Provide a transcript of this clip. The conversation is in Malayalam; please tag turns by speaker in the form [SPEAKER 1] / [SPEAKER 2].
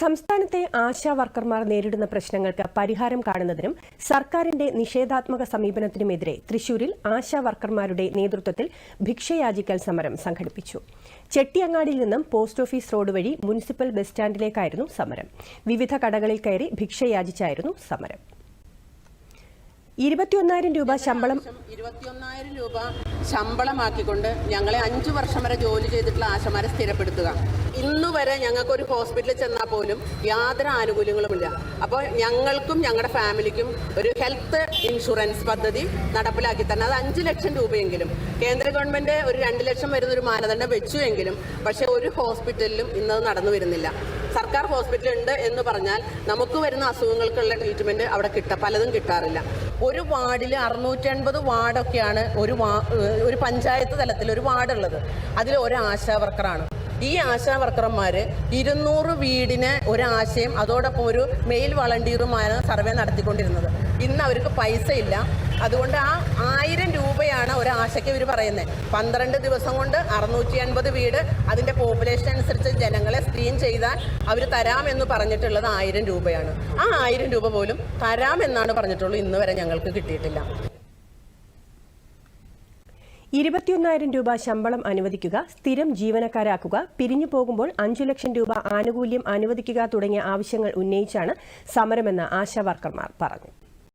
[SPEAKER 1] സംസ്ഥാനത്തെ ആശാ വർക്കർമാർ നേരിടുന്ന പ്രശ്നങ്ങൾക്ക് പരിഹാരം കാണുന്നതിനും സർക്കാരിന്റെ നിഷേധാത്മക സമീപനത്തിനുമെതിരെ തൃശൂരിൽ ആശാ വർക്കർമാരുടെ നേതൃത്വത്തിൽ ഭിക്ഷയാചിക്കൽ സമരം സംഘടിപ്പിച്ചു. ചെട്ടിയങ്ങാടിയിൽ നിന്നും പോസ്റ്റ് ഓഫീസ് റോഡ് വഴി മുനിസിപ്പൽ ബസ് സ്റ്റാൻഡിലേക്കായിരുന്നു സമരം. വിവിധ കടകളിൽ കയറി ഭിക്ഷയാചിച്ചായിരുന്നു സമരം. ഇരുപത്തിയൊന്നായിരം രൂപ ശമ്പളം
[SPEAKER 2] രൂപ ശമ്പളമാക്കിക്കൊണ്ട് ഞങ്ങളെ അഞ്ചു വർഷം വരെ ജോലി ചെയ്തിട്ടുള്ള ആശമാരെ സ്ഥിരപ്പെടുത്തുക. ഇന്നു വരെ ഞങ്ങൾക്ക് ഒരു ഹോസ്പിറ്റലിൽ ചെന്നാൽ പോലും യാതൊരു ആനുകൂല്യങ്ങളുമില്ല അപ്പോൾ ഞങ്ങൾക്കും ഞങ്ങളുടെ ഫാമിലിക്കും ഒരു ഹെൽത്ത് ഇൻഷുറൻസ് പദ്ധതി നടപ്പിലാക്കി തന്നെ. അത് അഞ്ച് ലക്ഷം രൂപയെങ്കിലും. കേന്ദ്ര ഗവൺമെന്റ് ഒരു രണ്ട് ലക്ഷം വരുന്ന ഒരു മാനദണ്ഡം വെച്ചു എങ്കിലും പക്ഷേ ഒരു ഹോസ്പിറ്റലിലും ഇന്നത് നടന്നു വരുന്നില്ല. സർക്കാർ ഹോസ്പിറ്റൽ ഉണ്ട് എന്ന് പറഞ്ഞാൽ നമുക്ക് വരുന്ന അസുഖങ്ങൾക്കുള്ള ട്രീറ്റ്മെന്റ് അവിടെ കിട്ട പലതും കിട്ടാറില്ല. ഒരു വാർഡിൽ അറുന്നൂറ്റി അൻപത് വാർഡൊക്കെയാണ് ഒരു വാ ഒരു പഞ്ചായത്ത് തലത്തിൽ ഒരു വാർഡുള്ളത്. അതിൽ ഒരു ആശാ വർക്കറാണ്. ഈ ആശാ വർക്കർമാർ ഇരുന്നൂറ് വീടിന് ഒരാശയം അതോടൊപ്പം ഒരു മെയിൽ വളണ്ടിയറുമാണ് സർവേ നടത്തിക്കൊണ്ടിരുന്നത്. ഇന്ന് അവർക്ക് പൈസ ഇല്ല അതുകൊണ്ട് ആ ആയിരം രൂപയാണ് ഒരാശയ്ക്ക് ഇവർ പറയുന്നത് പന്ത്രണ്ട് ദിവസം കൊണ്ട് അറുന്നൂറ്റി അൻപത് വീട് അതിന്റെ പോപ്പുലേഷൻ അനുസരിച്ച് ജനങ്ങളെ സ്ക്രീൻ ചെയ്താൽ അവർ തരാമെന്ന് പറഞ്ഞിട്ടുള്ളത് ആയിരം രൂപയാണ്. ആ ആയിരം രൂപ പോലും തരാമെന്നാണ് പറഞ്ഞിട്ടുള്ളൂ ഇന്ന് വരെ ഞങ്ങൾക്ക് കിട്ടിയിട്ടില്ല.
[SPEAKER 1] ഇരുപത്തിയൊന്നായിരം രൂപ ശമ്പളം അനുവദിക്കുക സ്ഥിരം ജീവനക്കാരാക്കുക പിരിഞ്ഞു പോകുമ്പോൾ അഞ്ചു ലക്ഷം രൂപ ആനുകൂല്യം അനുവദിക്കുക തുടങ്ങിയ ആവശ്യങ്ങൾ ഉന്നയിച്ചാണ് സമരമെന്ന് ആശാ വർക്കർമാർ പറഞ്ഞു.